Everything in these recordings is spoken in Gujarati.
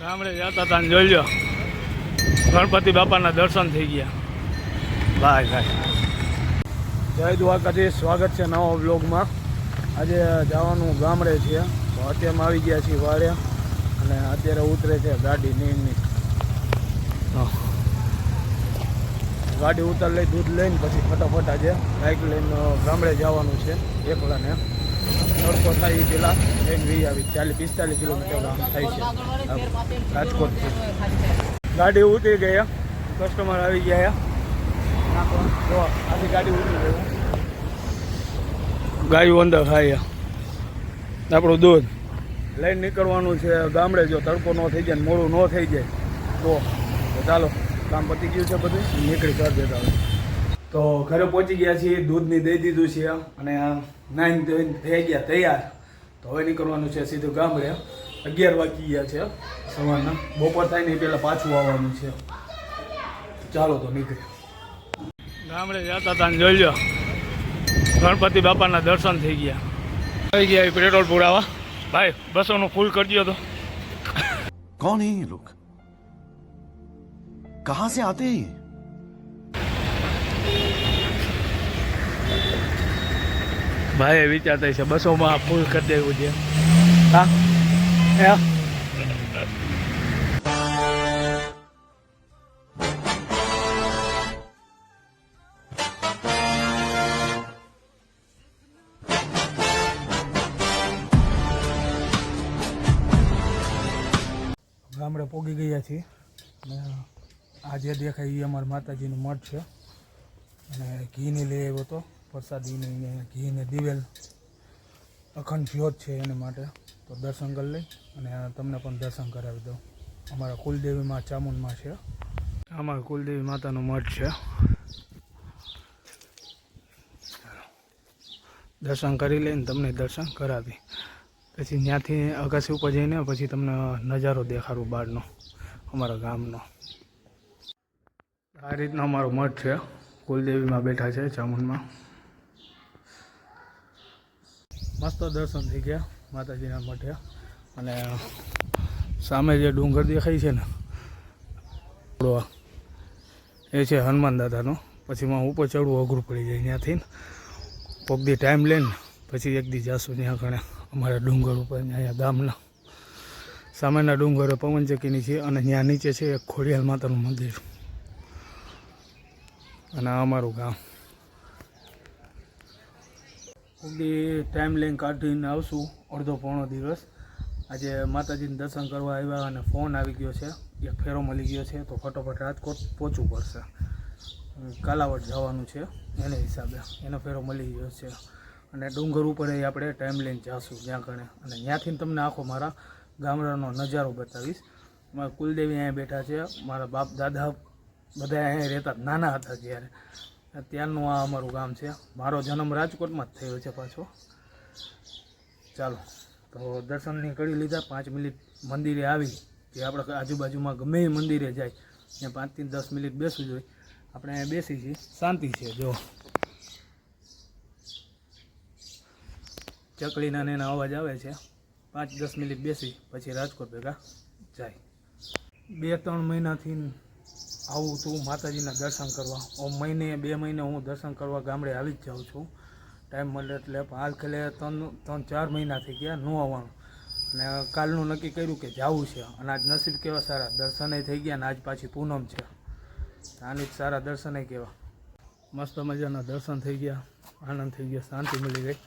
ગામડે જતા હતા ને જોઈ લો ગણપતિ બાપાના દર્શન થઈ ગયા. ભાઈ ભાઈ જય દ્વારકાથી સ્વાગત છે નવા બ્લોગમાં આજે જવાનું ગામડે છે. તો અત્યારે આવી ગયા છીએ વાડે અને અત્યારે ઉતરે છે ગાડી નીરની ગાડી ઉતર લઈ દૂધ લઈને પછી ફટાફટ આજે બાઇક લઈને ગામડે જવાનું છે એકલાને. તડકો થાય એ પહેલાં લઈને વી આવી, ચાલીસ, પિસ્તાલીસ કિલોમીટર થાય છે. રાજકોટ ગાડી ઉતરી ગયા કસ્ટમર આવી ગયા જો, આખી ગાડી ઉતરી ગઈ ગાયું અંદર ખાય આપણું દૂધ. લઈને નીકળવાનું છે ગામડે, જો તડકો ન થઈ જાય મોડું ન થઈ જાય. તો ચાલો, કામ પતી ગયું છે બધું. નીકળી કરી દેતા તો ઘરે પહોંચી ગયા છીએ દૂધની દઈ દીધું છે અને નાઈન થઈ ગયા તૈયાર. તો હવે નીકળવાનું છે સીધું ગામડે અગિયાર વાગી ગયા છે સવારના. બપોર થાય ને એ પહેલાં પાછું આવવાનું છે ચાલો તો નીકળે. ગામડે જતા હતા જોઈ લો ગણપતિ બાપાના દર્શન થઈ ગયા. થઈ ગયા પેટ્રોલ પુરાવા. ભાઈ બસોનું ફૂલ કરી દો તો. કોણ હે લોક કહા સે આતે હે ભાઈ વિચારતા છે બસોમાં ફૂલ કરી દેવું છે. હા? હે? ગામડે પોગી ગયા છીએ. આજે દેખાય એ અમારા માતાજીનું મઠ છે. અને ઘીની લઈ આવ્યો હતો પ્રસાદીની ને ઘી ને દિવેલ અખંડ જ્યોત છે એને માટે. તો દર્શન કરી લઈ અને તમને પણ દર્શન કરાવી દઉં. અમારા કુલદેવીમાં ચામુંડમાં છે. અમારા કુલદેવી માતાનું મઠ છે. દર્શન કરી લઈને તમને દર્શન કરાવી. પછી ત્યાંથી અગાસી ઉપર જઈને પછી તમને નજારો દેખાડું બહારનો, અમારા ગામનો. આ રીતનો અમારો મઠ છે. કુલદેવીમાં બેઠા છે ચામુંડમાં મસ્ત દર્શન થઈ ગયા માતાજીના મઠે અને સામે જે ડુંગર દેખાય છે ને એ છે હનુમાન દાદાનો. પછી માં ઉપર ચડવું, અઘરું પડી જાય ત્યાંથી કોક દી ટાઈમ લઈને પછી એક દી જાશું ત્યાં ઘણે અમારા ડુંગર ઉપર, અહીંયા ગામના. સામેના ડુંગરો પવનચક્કીની છે અને ત્યાં નીચે છે એક ખોડિયાલ માતાનું મંદિર. અને અમારું ગામ. બી ટાઈમ લઈને કાઢીને આવશું અડધો પોણો દિવસ. આજે માતાજીને દર્શન કરવા આવ્યા અને ફોન આવી ગયો છે. એક ફેરો મળી ગયો છે, તો ફટોફટ રાજકોટ પહોંચવું પડશે. કાલાવડ જવાનું છે એને હિસાબે. એનો ફેરો મળી ગયો છે. અને ડુંગર ઉપર એ આપણે ટાઈમ લઈને જાશું જ્યાં કણે અને ત્યાંથી તમને આખો મારા ગામડાનો નજારો બતાવીશ. મારા કુલદેવી અહીંયા બેઠા છે. મારા બાપ દાદા બધા અહીંયા રહેતા, નાના હતા જ્યારે. ત્યારનું આ અમારું ગામ છે. મારો જન્મ રાજકોટમાં જ થયો છે પાછો. ચાલો, તો દર્શનની કરી લીધા. પાંચ મિનિટ મંદિરે આવી કે આપણે આજુબાજુમાં ગમે એ મંદિરે જાય, ને પાંચથી દસ મિનિટ બેસવું જોઈએ. આપણે અહીંયા બેસી છીએ. શાંતિ છે જો ચકલીના ને એના અવાજ આવે છે. પાંચ દસ મિનિટ બેસી, પછી રાજકોટ ભેગા જાય. બે ત્રણ મહિનાથી આવું છું માતાજીના દર્શન કરવા, હું મહિને, બે મહિને હું દર્શન કરવા ગામડે આવી જ જાઉં છું. ટાઈમ મળે એટલે હાલ ખેલે ત્રણ ત્રણ, ચાર મહિના થઈ ગયા, ન આવવાનું. અને કાલનું નક્કી કર્યું કે જવું છે. અને આજ નસીબ કેવા સારા દર્શને થઈ ગયા અને આજ પાછી પૂનમ છે. આની સારા દર્શને કેવા. મસ્ત મજાના દર્શન થઈ ગયા, આનંદ થઈ ગયો, શાંતિ મળી ગઈ.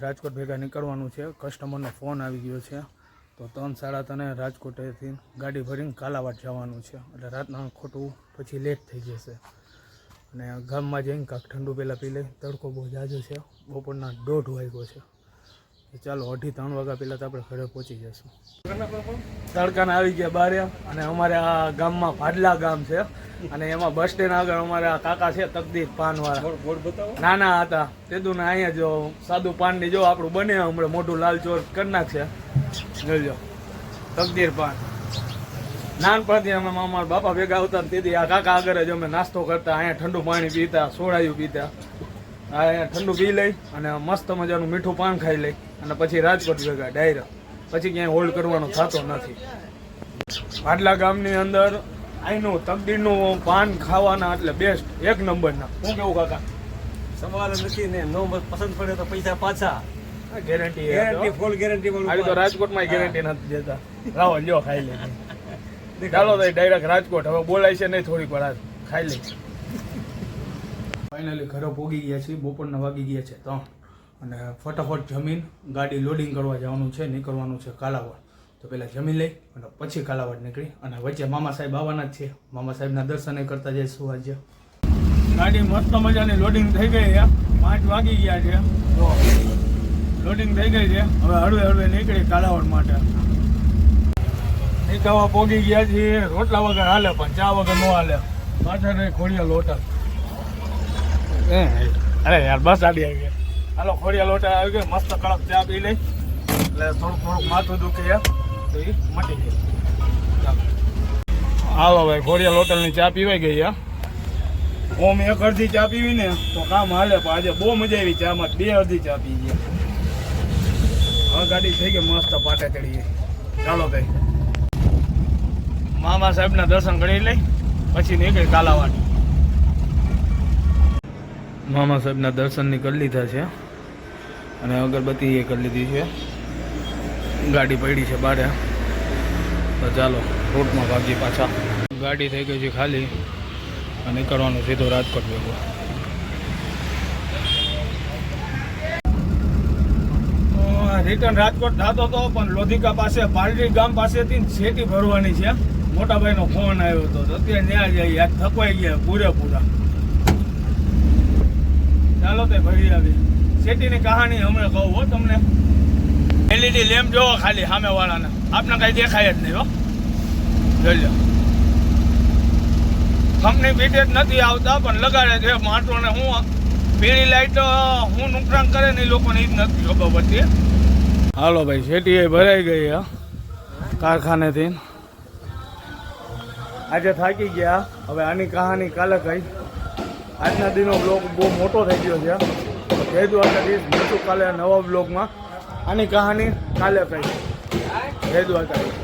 રાજકોટ ભેગા નીકળવાનું છે કસ્ટમરનો ફોન આવી ગયો છે. તો ત્રણ સાડા ત્રણે રાજકોટેથી ગાડી ભરીને કાલાવાડ જવાનું છે. એટલે રાતના ખોટું પછી લેટ થઈ જશે. અને ગામમાં જઈને કાંક ઠંડુ પહેલાં પી લઈ. તડકો બહુ જાજો છે. બપોરના દોઢ વાગ્યો છે. તો ચાલો અઢી ત્રણ વાગ્યા પહેલાં તો આપણે ઘરે પહોંચી જઈશું. તડકાના આવી ગયા બારે અને અમારે આ ગામમાં ભાડલા ગામ છે. અને એમાં બસ સ્ટેન્ડ આગળ અમારે આ કાકા છે તકદીર પાનવાળા. નાના હતા. તે ને અહીંયા જો સાદું પાનની જો આપણું બને હમણાં મોટું લાલચોર કરી નાખશે. જોજો તકદીર પાન. નાનપણથી અમે મામા બાપા ભેગા આવતા તેથી આ કાકા આગળ જ અમે નાસ્તો કરતા, અહીંયા ઠંડુ પાણી પીતા, સોડાયું પીતા. અહીંયા ઠંડુ પી લઈ અને મસ્ત મજાનું મીઠું પાન ખાઈ લઈ અને પછી રાજકોટ ભેગા, ડાયરા. પછી ક્યાંય હોલ્ડ કરવાનો થતો નથી. આટલા ગામની અંદર આઈનું તકદીરનું પાન ખાવાના એટલે બેસ્ટ એક નંબરના. શું કેવું કાકા? સવાલ નથી ને, નો પસંદ પડે તો પૈસા પાછા. ગેરંટી ગેરંટી ફૂલ ગેરંટી આજે તો રાજકોટમાં ગેરંટી નથી દેતા. લાવો લ્યો ખાઈ લે. ચાલો તો ડાયરેક્ટ રાજકોટ. હવે બોલાય છે નહીં થોડીક વાર આજ. ખાઈ લે. ફાઇનલી ઘરે પોગી ગયા છે બપોરના વાગી ગયા છે ત્રણ. અને ફટાફટ જમીન ગાડી લોડિંગ કરવા જવાનું છે નીકળવાનું છે કાલાવડ. તો પહેલાં જમી લઈ અને પછી કાલાવડ નીકળી. અને વચ્ચે મામા સાહેબ આવવાના જ છે. મામા સાહેબના દર્શને કરતા જઈશું આજે ગાડી મસ્ત મજાની લોડિંગ થઈ ગઈ પાંચ વાગી ગયા છે. લોડિંગ થઈ ગઈ છે. હવે હળવે હળવે નીકળી કાલાવડ માટે. નીકળવા પોગી ગયા છીએ. રોટલા વગર હાલે પણ ચા વગર ન હાલે. પાછળ રહી ખોડિયા લોટલ એ, અરે યાર બસ આડી આવી ગયા હાલો ખોડિયા લોટા આવી ગયો. મસ્ત કડક ચા પી લઈ. એટલે થોડુંક થોડુંક માથું દુખે યાર તો એ મટી ગયું. હાલો ભાઈ ખોડિયા લોટલની ચા પીવાઈ ગઈ યાર ઓમ એક અડધી ચા પીવી ને તો કામ હાલે પણ આજે બહુ મજા આવી ચામાં બે અડધી ચા પી ગયા. ગાડી થઈ ગઈ મસ્ત પાટે ચડી ગઈ. ચાલો ભાઈ. મામા સાહેબના દર્શન કરી લઈ પછી નીકળી કાલાવાડ. મામા સાહેબના દર્શન કરી લીધા છે. અને અગરબત્તી એ કરી લીધી છે. ગાડી પડી છે બારે. તો ચાલો રોડમાં ભાગીએ પાછા. ગાડી થઈ ગઈ છે ખાલી. અને નીકળવાનું સીધો રાજકોટ ભેગો. રિટર્ન રાજકોટ થતો હતો પણ લોધિકા પાસે, પાલડી ગામ પાસેથી શેટી ભરવાની છે મોટાભાઈનો ફોન આવ્યો હતો અત્યારે ત્યાં જઈએ થકવાઈ ગયા પૂરેપૂરા. ચાલો તે ભરી આવી. શેટીની કહાની હમણાં કહું હો તમને. એલઈડી લેમ્પ જોવો ખાલી સામેવાળાને. આપને કાંઈ દેખાય જ નહીં હો. જોઈ લો. કંપની ફીટેજ નથી આવતા, પણ લગાડે છે માટોને હું પીળી લાઈટ હું નુકસાન કરે ને એ લોકોને એ જ નથી ખબર પડતી હાલો ભાઈ શેટી ભરાઈ ગઈ, હા? કારખાનેથી. આજે થાકી ગયા, હવે આની કહાની કાલે કઈ આજના દિનો બ્લોગ બહુ મોટો થઈ ગયો છે જય દ્વારકાધીશ, મળશું કાલે નવા બ્લોગમાં આની કહાની કાલે કઈ જય દ્વારકાધીશ.